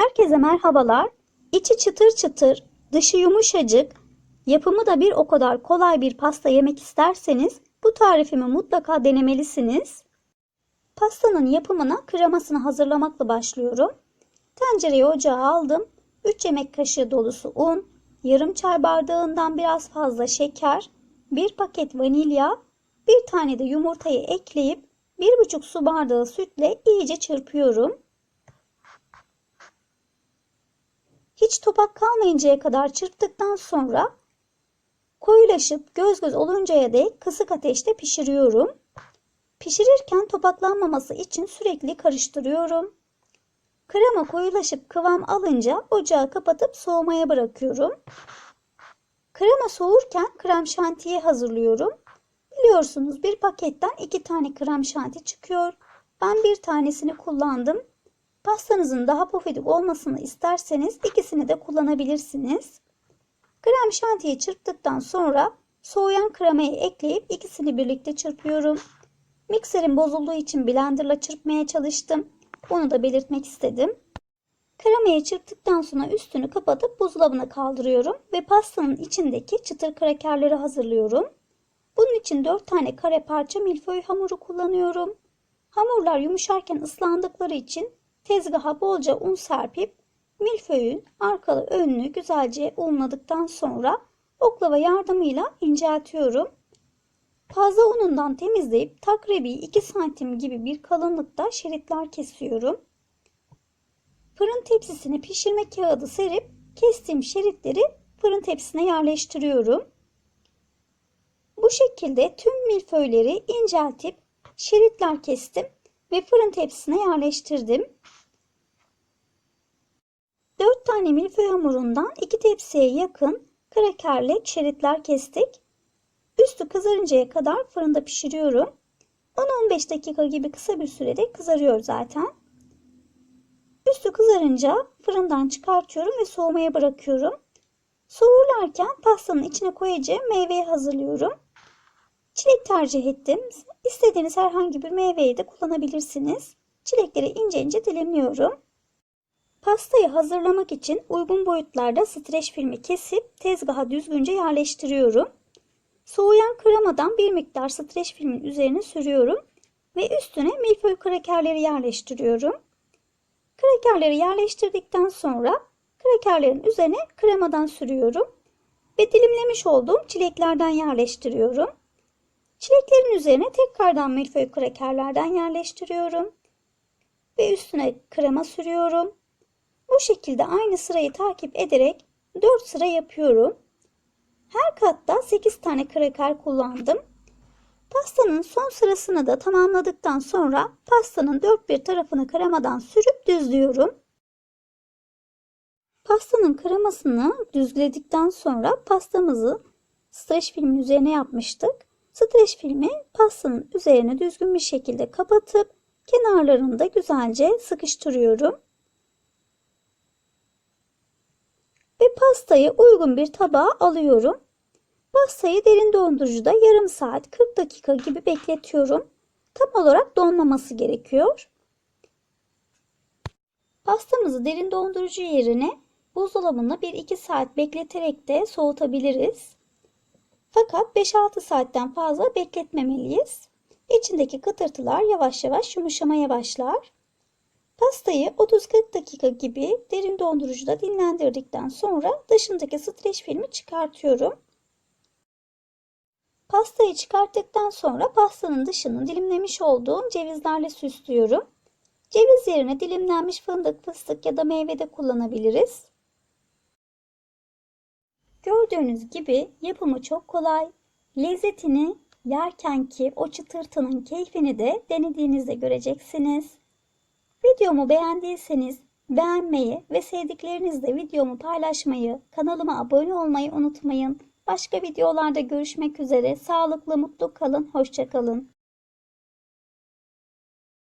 Herkese merhabalar. İçi çıtır çıtır, dışı yumuşacık, yapımı da bir o kadar kolay bir pasta yemek isterseniz bu tarifimi mutlaka denemelisiniz. Pastanın yapımına kremasını hazırlamakla başlıyorum. Tencereyi ocağa aldım. 3 yemek kaşığı dolusu un, yarım çay bardağından biraz fazla şeker, 1 paket vanilya, bir tane de yumurtayı ekleyip 1,5 su bardağı sütle iyice çırpıyorum. Hiç topak kalmayıncaya kadar çırptıktan sonra koyulaşıp göz göz oluncaya dek kısık ateşte pişiriyorum. Pişirirken topaklanmaması için sürekli karıştırıyorum. Krema koyulaşıp kıvam alınca ocağı kapatıp soğumaya bırakıyorum. Krema soğurken krem şantiyi hazırlıyorum. Biliyorsunuz bir paketten iki tane krem şanti çıkıyor. Ben bir tanesini kullandım. Pastanızın daha pofidik olmasını isterseniz ikisini de kullanabilirsiniz. Krem şantiyi çırptıktan sonra soğuyan kremayı ekleyip ikisini birlikte çırpıyorum. Mikserim bozulduğu için blenderla çırpmaya çalıştım. Bunu da belirtmek istedim. Kremayı çırptıktan sonra üstünü kapatıp buzdolabına kaldırıyorum ve pastanın içindeki çıtır krakerleri hazırlıyorum. Bunun için 4 tane kare parça milföy hamuru kullanıyorum. Hamurlar yumuşarken ıslandıkları için tezgaha bolca un serpip milföyün arkalı önlü güzelce unladıktan sonra oklava yardımıyla inceltiyorum. Fazla unundan temizleyip takribi 2 santim gibi bir kalınlıkta şeritler kesiyorum. Fırın tepsisine pişirme kağıdı serip kestiğim şeritleri fırın tepsisine yerleştiriyorum. Bu şekilde tüm milföyleri inceltip şeritler kestim ve fırın tepsisine yerleştirdim. 4 tane milföy hamurundan 2 tepsiye yakın krakerle şeritler kestik. Üstü kızarıncaya kadar fırında pişiriyorum. 10-15 dakika gibi kısa bir sürede kızarıyor zaten. Üstü kızarınca fırından çıkartıyorum ve soğumaya bırakıyorum. Soğurlarken pastanın içine koyacağım meyveyi hazırlıyorum. Çilek tercih ettim. İstediğiniz herhangi bir meyveyi de kullanabilirsiniz. Çilekleri ince ince dilimliyorum. Pastayı hazırlamak için uygun boyutlarda streç filmi kesip tezgaha düzgünce yerleştiriyorum. Soğuyan kremadan bir miktar streç filmin üzerine sürüyorum ve üstüne milföy krakerleri yerleştiriyorum. Krakerleri yerleştirdikten sonra krakerlerin üzerine kremadan sürüyorum ve dilimlemiş olduğum çileklerden yerleştiriyorum. Çileklerin üzerine tekrardan milföy krakerlerden yerleştiriyorum ve üstüne krema sürüyorum. Bu şekilde aynı sırayı takip ederek 4 sıra yapıyorum. Her katta 8 tane kraker kullandım. Pastanın son sırasını da tamamladıktan sonra pastanın dört bir tarafını kremadan sürüp düzlüyorum. Pastanın kremasını düzledikten sonra pastamızı streç filmin üzerine yapmıştık. Streç filmi pastanın üzerine düzgün bir şekilde kapatıp kenarlarını da güzelce sıkıştırıyorum. Ve pastayı uygun bir tabağa alıyorum. Pastayı derin dondurucuda yarım saat 40 dakika gibi bekletiyorum. Tam olarak donmaması gerekiyor. Pastamızı derin dondurucu yerine buzdolabında 1-2 saat bekleterek de soğutabiliriz. Fakat 5-6 saatten fazla bekletmemeliyiz. İçindeki kıtırtılar yavaş yavaş yumuşamaya başlar. Pastayı 30-40 dakika gibi derin dondurucuda dinlendirdikten sonra dışındaki streç filmi çıkartıyorum. Pastayı çıkarttıktan sonra pastanın dışını dilimlemiş olduğum cevizlerle süslüyorum. Ceviz yerine dilimlenmiş fındık, fıstık ya da meyve de kullanabiliriz. Gördüğünüz gibi yapımı çok kolay. Lezzetini yerkenki o çıtırtının keyfini de denediğinizde göreceksiniz. Videomu beğendiyseniz beğenmeyi ve sevdiklerinizle videomu paylaşmayı, kanalıma abone olmayı unutmayın. Başka videolarda görüşmek üzere. Sağlıklı, mutlu kalın. Hoşçakalın.